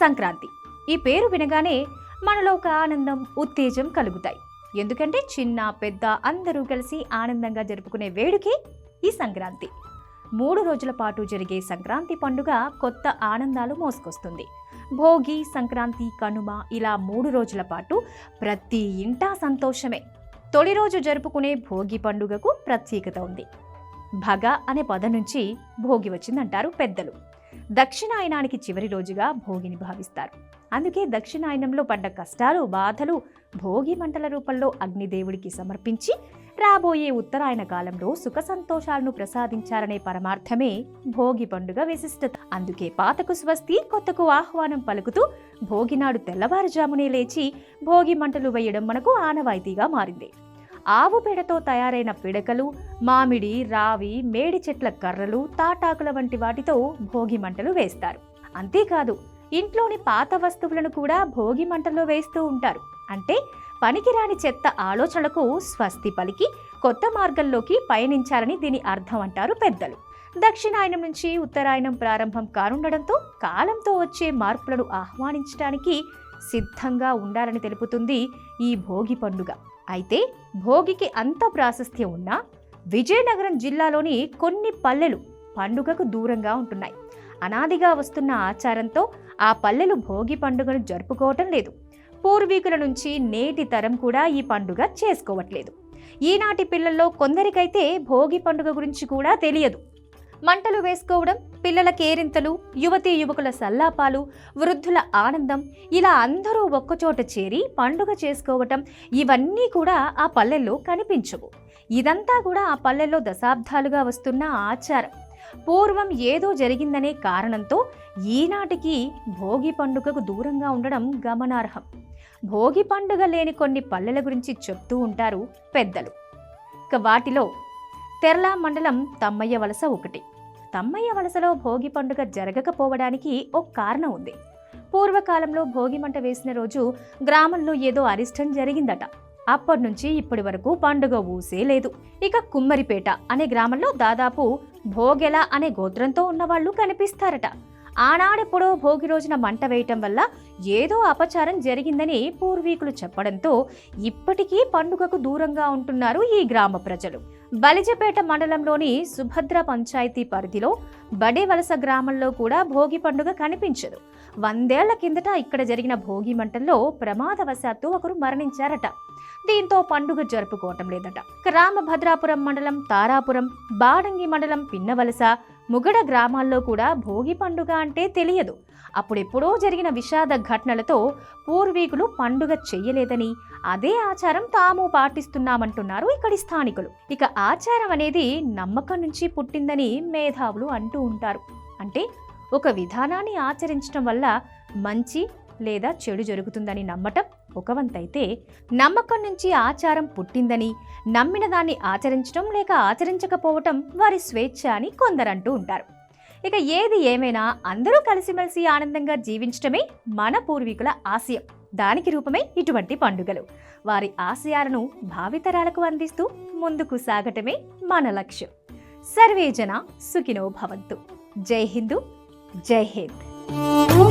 సంక్రాంతి. ఈ పేరు వినగానే మనలో ఒక ఆనందం ఉత్తేజం కలుగుతాయి. ఎందుకంటే చిన్న పెద్ద అందరూ కలిసి ఆనందంగా జరుపుకునే వేడుకే ఈ సంక్రాంతి. మూడు రోజుల పాటు జరిగే సంక్రాంతి పండుగ కొత్త ఆనందాలు మోసుకొస్తుంది. భోగి సంక్రాంతి కనుమ ఇలా మూడు రోజుల పాటు ప్రతి ఇంటా సంతోషమే. తొలి రోజు జరుపుకునే భోగి పండుగకు ప్రత్యేకత ఉంది. భగ అనే పదం నుంచి భోగి వచ్చిందంటారు పెద్దలు. దక్షిణాయనానికి చివరి రోజుగా భోగిని భావిస్తారు. అందుకే దక్షిణాయనంలో పడ్డ కష్టాలు బాధలు భోగి మంటల రూపంలో అగ్నిదేవుడికి సమర్పించి రాబోయే ఉత్తరాయణ కాలంలో సుఖ సంతోషాలను ప్రసాదించాలనే పరమార్థమే భోగి పండుగ విశిష్టత. అందుకే పాతకు స్వస్తి కొత్తకు ఆహ్వానం పలుకుతూ భోగినాడు తెల్లవారుజామునే లేచి భోగి మంటలు వేయడం మనకు ఆనవాయితీగా మారింది. ఆవు పేడతో తయారైన పిడకలు మామిడి రావి మేడి చెట్ల కర్రలు తాటాకుల వంటి వాటితో భోగి మంటలు వేస్తారు. అంతేకాదు ఇంట్లోని పాత వస్తువులను కూడా భోగి మంటల్లో వేస్తూ ఉంటారు. అంటే పనికిరాని చెత్త ఆలోచనలకు స్వస్తి పలికి కొత్త మార్గంలోకి పయనించాలని దీని అర్థం అంటారు పెద్దలు. దక్షిణాయనం నుంచి ఉత్తరాయణం ప్రారంభం కానుండడంతో కాలంతో వచ్చే మార్పులను ఆహ్వానించడానికి సిద్ధంగా ఉండాలని తెలుపుతుంది ఈ భోగి పండుగ. అయితే భోగికి అంత ప్రాశస్త్యం ఉన్నా విజయనగరం జిల్లాలోని కొన్ని పల్లెలు పండుగకు దూరంగా ఉంటున్నాయి. అనాదిగా వస్తున్న ఆచారంతో ఆ పల్లెలు భోగి పండుగను జరుపుకోవటం లేదు. పూర్వీకుల నుంచి నేటి తరం కూడా ఈ పండుగ చేసుకోవట్లేదు. ఈనాటి పిల్లల్లో కొందరికైతే భోగి పండుగ గురించి కూడా తెలియదు. మంటలు వేసుకోవడం పిల్లల కేరింతలు యువతీ యువకుల సల్లాపాలు వృద్ధుల ఆనందం ఇలా అందరూ ఒక్కచోట చేరి పండుగ చేసుకోవటం ఇవన్నీ కూడా ఆ పల్లెల్లో కనిపించవు. ఇదంతా కూడా ఆ పల్లెల్లో దశాబ్దాలుగా వస్తున్న ఆచారం. పూర్వం ఏదో జరిగిందనే కారణంతో ఈనాటికి భోగి పండుగకు దూరంగా ఉండడం గమనార్హం. భోగి పండుగ లేని కొన్ని పల్లెల గురించి చెప్తూ ఉంటారు పెద్దలు. ఇక వాటిలో తెర్లా మండలం తమ్మయ్య వలస ఒకటి. తమ్మయ్య వలసలో భోగి పండుగ జరగకపోవడానికి ఒక కారణం ఉంది. పూర్వకాలంలో భోగి మంట వేసిన రోజు గ్రామంలో ఏదో అరిష్టం జరిగిందట. అప్పటి నుంచి ఇప్పటి వరకు పండుగ ఊసే లేదు. ఇక కుమ్మరిపేట అనే గ్రామంలో దాదాపు భోగెల అనే గోత్రంతో ఉన్నవాళ్ళు కనిపిస్తారట. ఆనాడెప్పుడో భోగి రోజున మంట వేయటం వల్ల ఏదో అపచారం జరిగిందని పూర్వీకులు చెప్పడంతో ఇప్పటికీ పండుగకు దూరంగా ఉంటున్నారు ఈ గ్రామ ప్రజలు. బలిజపేట మండలంలోని సుభద్ర పంచాయతీ పరిధిలో బడేవలస గ్రామంలో కూడా భోగి పండుగ కనిపించదు. వందేళ్ళ కిందట ఇక్కడ జరిగిన భోగి మంటల్లో ప్రమాదవశాత్తు ఒకరు మరణించారట. దీంతో పండుగ జరుపుకోవటం లేదట. రామభద్రాపురం మండలం తారాపురం బాడంగి మండలం పిన్నవలస ముగడ గ్రామాల్లో కూడా భోగి పండుగ అంటే తెలియదు. అప్పుడెప్పుడో జరిగిన విషాద ఘటనలతో పూర్వీకులు పండుగ చెయ్యలేదని అదే ఆచారం తాము పాటిస్తున్నామంటున్నారు ఇక్కడి స్థానికులు. ఇక ఆచారం అనేది నమ్మకం నుంచి పుట్టిందని మేధావులు అంటూ ఉంటారు. అంటే ఒక విధానాన్ని ఆచరించడం వల్ల మంచి లేదా చెడు జరుగుతుందని నమ్మటం ఒక వంతైతే నమ్మకం నుంచి ఆచారం పుట్టిందని నమ్మిన దాన్ని ఆచరించడం లేక ఆచరించకపోవటం వారి స్వేచ్ఛ అని కొందరంటూ ఉంటారు. ఇక ఏది ఏమైనా అందరూ కలిసిమెలిసి ఆనందంగా జీవించటమే మన పూర్వీకుల ఆశయం. దానికి రూపమే ఇటువంటి పండుగలు. వారి ఆశయాలను భావితరాలకు అందిస్తూ ముందుకు సాగటమే మన లక్ష్యం. సర్వేజన సుఖినో భవంతు. జై హిందూ జై హింద్.